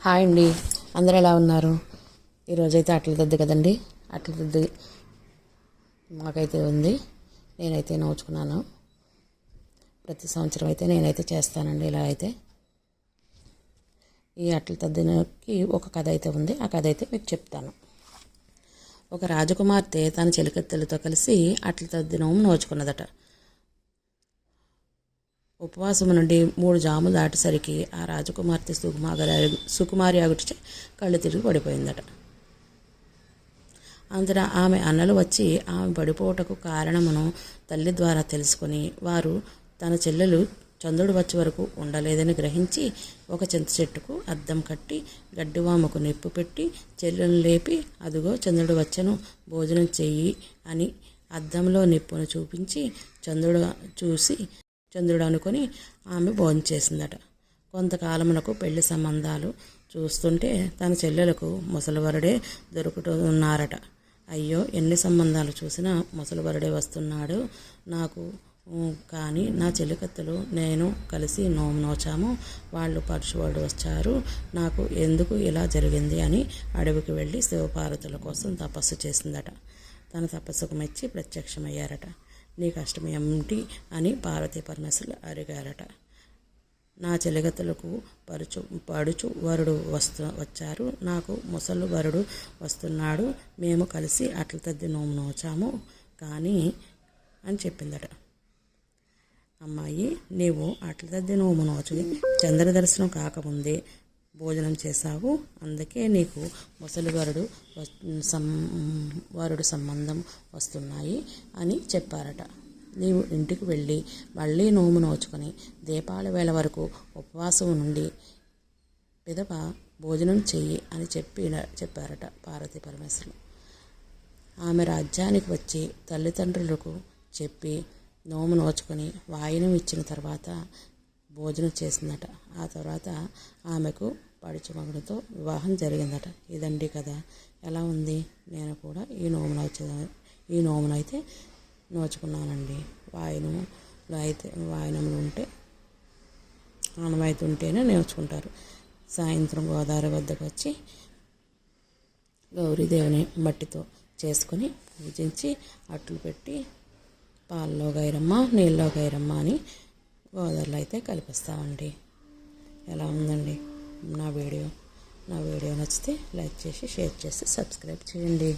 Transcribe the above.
Hi అండి. అందరూ ఎలా ఉన్నారు? ఈరోజైతే అట్ల దద్ది కదండి. అట్ల దద్ది మాకైతే ఉంది. నేనైతే నోచుకున్నాను ప్రతి సంవత్సరం అయితే నేనైతే చేస్తానండి ఇలా అయితే. ఈ అట్ల తద్దికి ఒక కథ అయితే ఉంది. ఆ కథ అయితే మీకు చెప్తాను. ఒక రాజకుమార్తె తన చెలికత్తెలతో కలిసి అట్ల తద్దినం నోచుకున్నదట. ఉపవాసం నుండి మూడు జాములు దాటేసరికి ఆ రాజకుమార్తె సుకుమారి సుకుమారి అగుటిచే కళ్ళు తిరిగి పడిపోయిందట. అందున ఆమె అన్నలు వచ్చి ఆమె పడిపోవటకు కారణమును తల్లి ద్వారా తెలుసుకొని వారు తన చెల్లెలు చంద్రుడు వచ్చే వరకు ఉండలేదని గ్రహించి ఒక చింత చెట్టుకు అద్దం కట్టి గడ్డివామకు నిప్పు పెట్టి చెల్లెలను లేపి అదిగో చంద్రుడు వచ్చను భోజనం చెయ్యి అని అద్దంలో నిప్పును చూపించి చంద్రుడు చూసి చంద్రుడు అనుకొని ఆమె భోంచేసిందట కొంతకాలమునకు పెళ్ళి సంబంధాలు చూస్తుంటే తన చెల్లెలకు ముసలివరుడే దొరుకుతున్నారట. అయ్యో ఎన్ని సంబంధాలు చూసినా ముసలివరుడే వస్తున్నాడు నాకు. కానీ నా చెల్లికత్తెలు నేను కలిసి నోము నోచాము. వాళ్ళు పరశువాడు వచ్చారు. నాకు ఎందుకు ఇలా జరిగింది అని అడవికి వెళ్ళి శివపార్వతుల కోసం తపస్సు చేసిందట. తన తపస్సుకు మెచ్చి ప్రత్యక్షమయ్యారట. నీ కష్టం ఏమిటి అని పార్వతీ పరమేశ్వరులు అడిగారట నా చెలిగతులకు పరుచు పడుచు వరుడు వస్తు వచ్చారు. నాకు ముసలు వరుడు వస్తున్నాడు. మేము కలిసి అట్ల తద్ది నోము నోచాము. కానీ అని చెప్పిందట. అమ్మాయి నీవు అట్ల తద్ది నోము నోచుని చంద్ర దర్శనం కాకముందే భోజనం చేశావు. అందుకే నీకు ముసలివారుడు సం వరుడు సంబంధం వస్తున్నాయి అని చెప్పారట. నీవు ఇంటికి వెళ్ళి మళ్ళీ నోము నోచుకొని దీపాల వేళ వరకు ఉపవాసం నుండి పిదప భోజనం చెయ్యి అని చెప్పి చెప్పారట పార్వతీ పరమేశ్వరులు ఆమె రాజ్యానికి వచ్చి తల్లిదండ్రులకు చెప్పి నోము నోచుకొని వాయినం ఇచ్చిన తర్వాత భోజనం చేసిందట. ఆ తర్వాత ఆమెకు పడిచి మగుడితో వివాహం జరిగిందట. ఇదండి కదా ఎలా ఉంది? నేను కూడా ఈ నోము నోచ ఈ నోమునైతే నోచుకున్నానండి. వాయినములో అయితే వాయినములు ఉంటే ఆనవాయితీ ఉంటేనే నేర్చుకుంటారు సాయంత్రం గోదావరి వద్దకు వచ్చి గౌరీదేవిని మట్టితో చేసుకొని పూజించి అట్లు పెట్టి పాలలో గైరమ్మ నీళ్ళలో గైరమ్మ అని గోదావరిలో అయితే కలిపిస్తామండి. ఎలా ఉందండి? నా వీడియో. నా వీడియో నచ్చితే లైక్ చేసి షేర్ చేసి సబ్స్క్రైబ్ చేయండి.